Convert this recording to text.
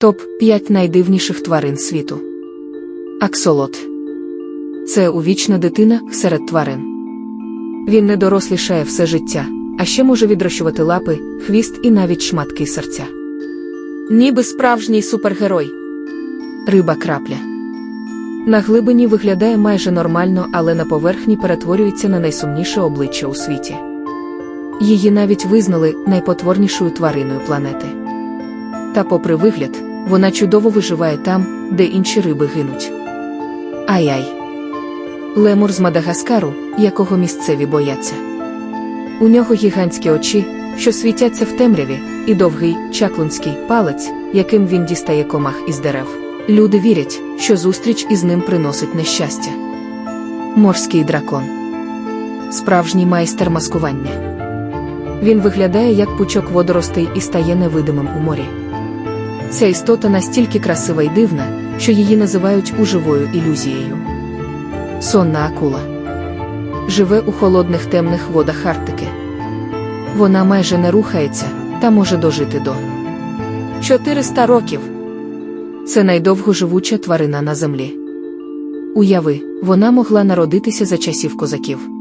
Топ 5 найдивніших тварин світу. Аксолот. Це увічна дитина серед тварин. Він не дорослішає все життя, а ще може відрощувати лапи, хвіст і навіть шматки серця. Ніби справжній супергерой. Риба крапля. На глибині виглядає майже нормально, але на поверхні перетворюється на найсумніше обличчя у світі. Її навіть визнали найпотворнішою твариною планети. Та, попри вигляд, вона чудово виживає там, де інші риби гинуть. Ай-ай. Лемур з Мадагаскару, якого місцеві бояться. У нього гігантські очі, що світяться в темряві, і довгий чаклунський палець, яким він дістає комах із дерев. Люди вірять, що зустріч із ним приносить нещастя. Морський дракон. Справжній майстер маскування. Він виглядає як пучок водоростей і стає невидимим у морі. Ця істота настільки красива й дивна, що її називають уживою ілюзією. Сонна акула живе у холодних темних водах Арктики. Вона майже не рухається та може дожити до 400 років. Це найдовгоживуча тварина на землі. Уяви, вона могла народитися за часів козаків.